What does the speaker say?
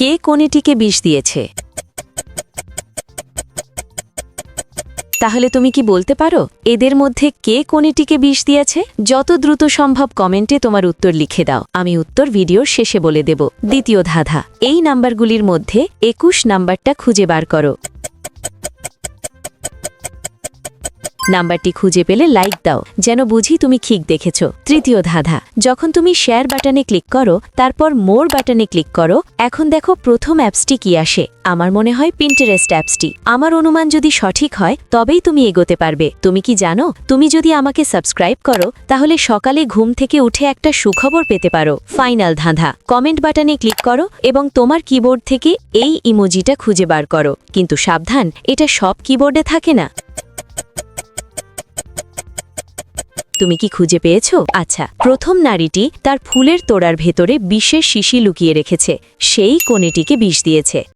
কে কোনেটিকে বিষ দিয়েছে? তাহলে তুমি কি বলতে পারো, এদের মধ্যে কে কোনেটিকে বিষ দিয়েছে? যত দ্রুত সম্ভব কমেন্টে তোমার উত্তর লিখে দাও, আমি উত্তর ভিডিওর শেষে বলে দেব। দ্বিতীয় ধাধা, এই নাম্বারগুলির মধ্যে একুশ নাম্বারটা খুঁজে বার করো। নাম্বারটি খুঁজে পেলে লাইক দাও। যেন বুঝি তুমি ঠিক দেখেছ। তৃতীয় ধাঁধা। যখন তুমি শেয়ার বাটনে ক্লিক করো, তারপর মোর বাটনে ক্লিক করো, এখন দেখো প্রথম অ্যাপসটি কি আসে। আমার মনে হয় পিন্টারেস্ট অ্যাপসটি আমার অনুমান যদি সঠিক হয়, তবেই তুমি এগোতে পারবে। তুমি কি জানো? তুমি যদি আমাকে সাবস্ক্রাইব করো, তাহলে সকালে ঘুম থেকে উঠে একটা সুখবর পেতে পারো। ফাইনাল ধাঁধা। কমেন্ট বাটনে ক্লিক করো এবং তোমার কিবোর্ড থেকে এই ইমোজিটা খুঁজে বার করো। কিন্তু সাবধান, এটা সব কিবোর্ডে থাকে না। তুমি কি খুঁজে পেয়েছ? আচ্ছা প্রথম নারীটি তার ফুলের তোড়ার ভেতরে বিশেষ শিশি লুকিয়ে রেখেছে। সেই কোণেটিকে বিষ দিয়েছে।